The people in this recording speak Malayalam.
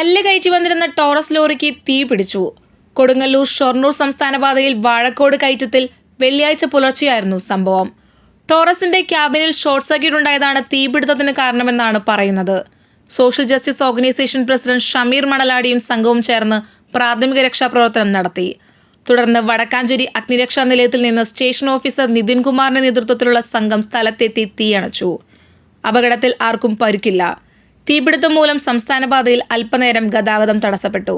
കല്ല് കയറ്റി വന്നിരുന്ന ടോറസ് ലോറിക്ക് തീ പിടിച്ചു. കൊടുങ്ങല്ലൂർ ഷൊർണൂർ സംസ്ഥാന പാതയിൽ വാഴക്കോട് കയറ്റത്തിൽ വെള്ളിയാഴ്ച പുലർച്ചെയായിരുന്നു സംഭവം. ടോറസിന്റെ ക്യാബിനിൽ ഷോർട്ട് സർക്യൂട്ട് ഉണ്ടായതാണ് തീപിടുത്തത്തിന് കാരണമെന്നാണ് പറയുന്നത്. Social justice organisation president Shameer മണലാടിയും സംഘവും ചേർന്ന് പ്രാഥമിക രക്ഷാപ്രവർത്തനം നടത്തി. തുടർന്ന് വടക്കാഞ്ചേരി അഗ്നിരക്ഷാ നിലയത്തിൽ നിന്ന് സ്റ്റേഷൻ ഓഫീസർ നിതിൻ കുമാറിന്റെ നേതൃത്വത്തിലുള്ള സംഘം സ്ഥലത്തെത്തി തീയണച്ചു അപകടത്തിൽ ആർക്കും പരിക്കില്ല. തീപിടുത്തം മൂലം സംസ്ഥാനപാതയിൽ അല്പനേരം ഗതാഗതം തടസ്സപ്പെട്ടു